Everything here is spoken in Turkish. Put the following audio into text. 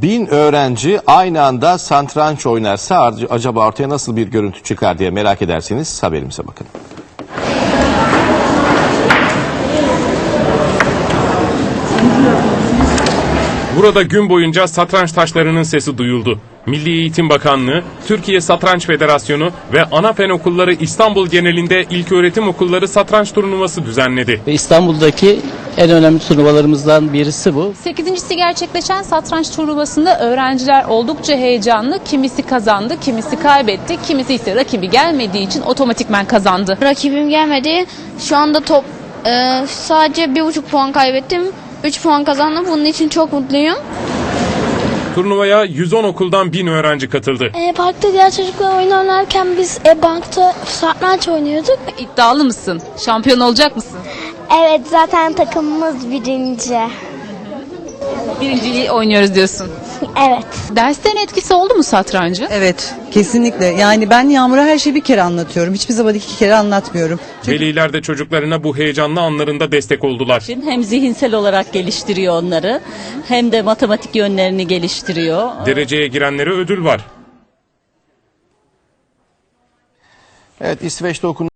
Bin öğrenci aynı anda satranç oynarsa ar- acaba ortaya nasıl bir görüntü çıkar diye merak ederseniz haberimize bakın. Burada gün boyunca satranç taşlarının sesi duyuldu. Milli Eğitim Bakanlığı, Türkiye Satranç Federasyonu ve ana fen okulları İstanbul genelinde ilköğretim okulları satranç turnuvası düzenledi. Ve İstanbul'daki en önemli turnuvalarımızdan birisi bu. Sekizincisi gerçekleşen satranç turnuvasında öğrenciler oldukça heyecanlı. Kimisi kazandı, kimisi kaybetti, kimisi ise rakibi gelmediği için otomatikmen kazandı. Rakibim gelmedi. Şu anda top e, sadece bir buçuk puan kaybettim. 3 puan kazandım. Bunun için çok mutluyum. Turnuvaya 110 okuldan 1000 öğrenci katıldı. E, parkta diğer çocuklar oyun oynarken biz e, bankta satranç oynuyorduk. İddialı mısın? Şampiyon olacak mısın? Evet zaten takımımız birinci. Birinciliği oynuyoruz diyorsun. Evet. Derslerin etkisi oldu mu satrancı? Evet, kesinlikle. Yani ben Yağmur'a her şeyi bir kere anlatıyorum. Hiçbir zaman iki kere anlatmıyorum. Veliler de çocuklarına bu heyecanlı anlarında destek oldular. Hem zihinsel olarak geliştiriyor onları hem de matematik yönlerini geliştiriyor. Dereceye girenlere ödül var. Evet İsveç'te okunan